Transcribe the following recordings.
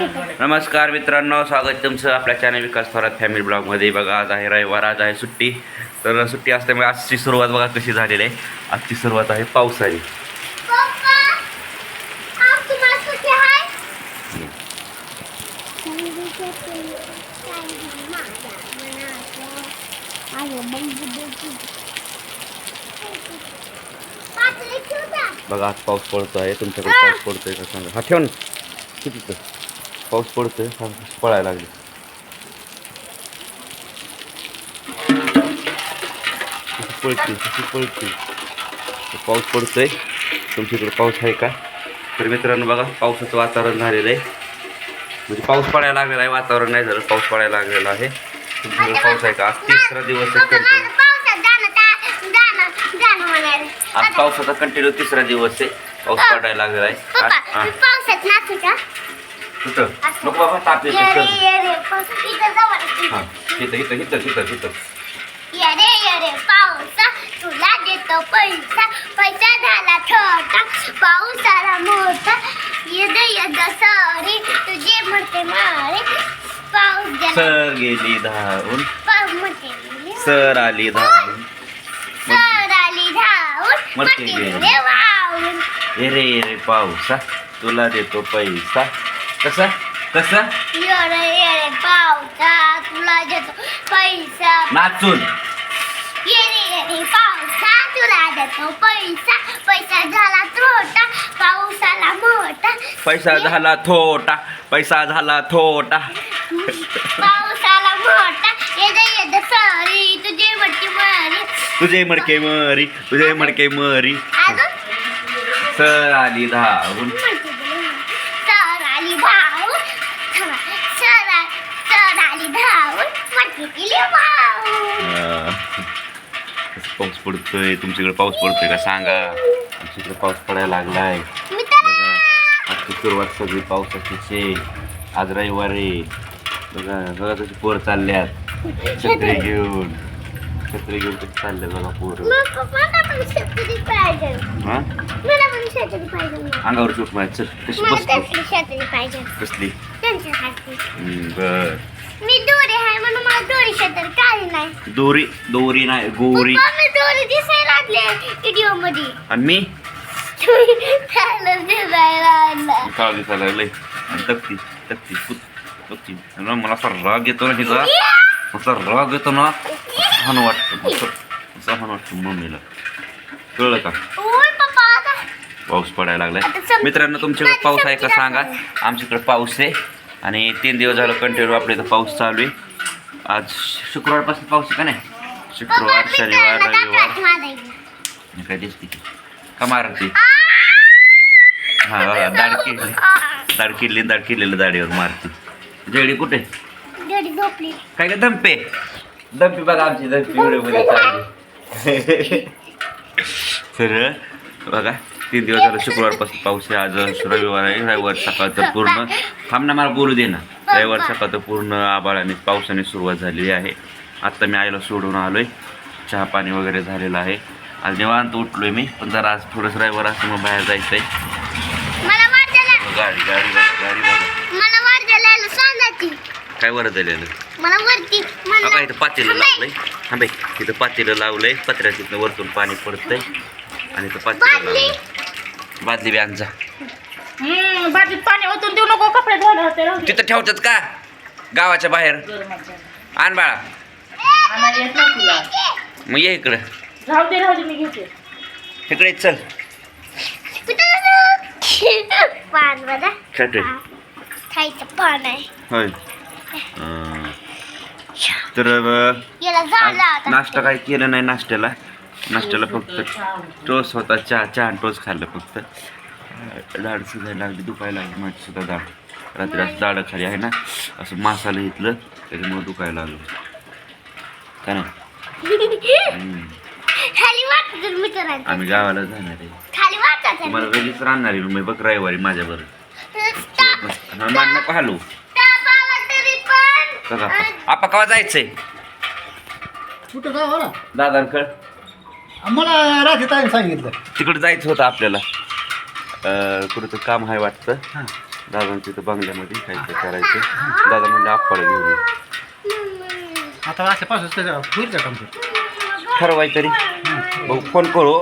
नमस्कार मित्रांनो स्वागत तुमचं आपल्या चॅनल विकास थोरात फॅमिली ब्लॉगमध्ये बघा आज आहे रविवार आज आहे सुट्टी. तर सुट्टी असल्यामुळे आजची सुरुवात बघा कशी झालेली आहे. आजची सुरुवात आहे पावसाळी. बघा आज पाऊस पडतो आहे तुमच्याकडे पाऊस पडतोय का सांगा? हा ठेव ना. कितीचं पाऊस पडतोय हा पळायला लागले. पळते कशी पळते. पाऊस पडतोय. तुमच्याकडे पाऊस आहे का? तर मित्रांनो बघा पावसाचं वातावरण झालेलं आहे. म्हणजे पाऊस पडायला लागलेला आहे वातावरण नाही झालं पाऊस पडायला लागलेला आहे. तुमच्याकडे पाऊस आहे का? आज तिसरा दिवस. आज पावसाचा कंटिन्यू तिसरा दिवस आहे पाऊस पडायला लागलेला आहे. कुठं नको बाबा ताप येतो ये रे चल. ये रे पाऊस इथं जवळ हा इथं इथं इथं इथं इथं ये रे ये रे पावसा तुला देतो पैसा पैसा झाला छोटा पाऊस आला मोठा यद यद सॉरी तुझे म्हणते मारे पाऊस गेला सर गेली धावून सर आली धावून सर आली धावून मरते गेली. गेले वाहून ये रे ये रे पावसा तुला देतो पैसा कसा? कसा? ये रे ये रे पावसा तुला देतो पैसा. नाचून. ये रे ये रे पावसा तुला देतो पैसा. पैसा झाला छोटा पाऊस आला मोठा. पैसा झाला थोटा पैसा झाला थोटा पाऊस आला मोठा. येद येद सॉरी तुझे मटकी मारी. तुझे मडके मरी तुझे मडके मरी. अजून सर आली धावून. आली धावून सर आ- सर आली धावून मटकी केली वाहून अं, कसं पाऊस पडतोय? तुमच्याकडे पाऊस पडतोय का? सांगा. आमच्याकडे पाऊस पडायला लागलाय. आजची सुरुवात सगळी पावसाचीच. आहे आज रविवार बघा बघा तशी पोर चालल्यात. छत्री घेऊन. छत्री घेऊन कशी चालले बघा पोर. मग मला पण शेतकरी पाहिजे. हा? मला पण शेतकरी पाहिजे. अंगावर चूक माहिती चल कशी मला बसली? तसली शेतकरी पाहिजे. कसली? त्यांच्यासाठी हम्म, बर. मी दोरी आहे म्हणून मला दोरी शेतकरी काही नाही. दोरी दोरी नाही गोरी. पप्पा, मी दोरी दिसायला लागले व्हिडिओमध्ये आणि मी? त्याला दिसायला लागला. काळ दिसायला लागलंय आणि तक्ती तक्ती फुट तक्ती आणि मला असा राग येतो ना तिचा. असा राग येतो ना. छान वाटतं मस्त छान वाटतं मम्मीला कळलं का पाऊस पडायला लागलाय मित्रांनो तुमच्याकडे पाऊस आहे का सांगा. आमच्याकडे पाऊस आहे आणि तीन दिवस झालं कंटिन्यू आपल्या इथं पाऊस चालू आहे आज शुक्रवारपासून पाऊस आहे का नाही शुक्रवार शनिवार रविवार. हे काय दिसते की? मारते! हा दाढ किडली किडलेलं दाढीवर मारते जेडी कुठे काय का दंपे दंपी बघा आमची दंपी व्हिडिओमध्ये चालली तर बघा तीन दिवस झालं शुक्रवारपासून पाऊस आहे आज रविवार आहे रविवार सकाळचं पूर्ण थांब ना मला बोलू दे ना रविवार सकाळचं पूर्ण आबाळाने पावसाने सुरुवात झालेली आहे आत्ता मी आईला सोडून आलोय चहा पाणी वगैरे झालेलं आहे आज निवांत उठलोय मी पण जरा आज थोडंसं रविवार असं मग बाहेर जायचं आहे गाडी गाडी गाडी बघा मला वाट झाला सांगायची काय वर दिलेलं? मला वरती मला इथं पातेलं लावलंय. थांबे इथं पातेलं लावलंय. पत्र्या तिथनं वरतून पाणी पडतंय. आणि इथं पातेलं बादली. लावलंय. बादली बी आणजा हम्म बाटलीत पाणी ओतून देऊ नको कपडे धुवायला होते राहू दे. तिथं ठेवतात का? गावाच्या बाहेर. गरमाचं. आण बाळा. आणायला येत नाही तुला. मग ये इकडं. राहू दे राहू दे मी घेते. इकडे ये, चल पान बघा. खेटे खायचं पान आहे. होय. तर नाश्ता काय केलं नाही नाश्त्याला. नाश्त्याला फक्त टोस होता चहा चहा आणि टोस खाल्लं फक्त. दाढ सुधायला लागली दुखायला लागली माझी सुद्धा दाढ रात्री असं दाढ खाली आहे ना असं मासाला घेतलं त्याच्यामुळे दुखायला लागलं. का नाही? आम्ही गावाला जाणार आहे. तुम्हाला वेगळीच राहणार आहे मी बघ रविवारी माझ्याबरोबर. मान नको हालू तरी बघा आपा कवा जायचंय? कुठं काय होला दादांकड. मला रात्री ताईने सांगितलं. तिकडे जायचं होतं आपल्याला. अं, कुठं तर काम आहे वाटतं. दादांच्या तिथं बंगल्यामध्ये काय करायचं. दादा म्हणजे आप्पाला घेऊन ये. आता अशा पासून त्याच्या काम कर ठरवाय तरी. बघू फोन करू.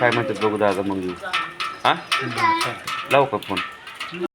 काय म्हणतात बघू दादा मग. येऊ हा? लावू का फोन?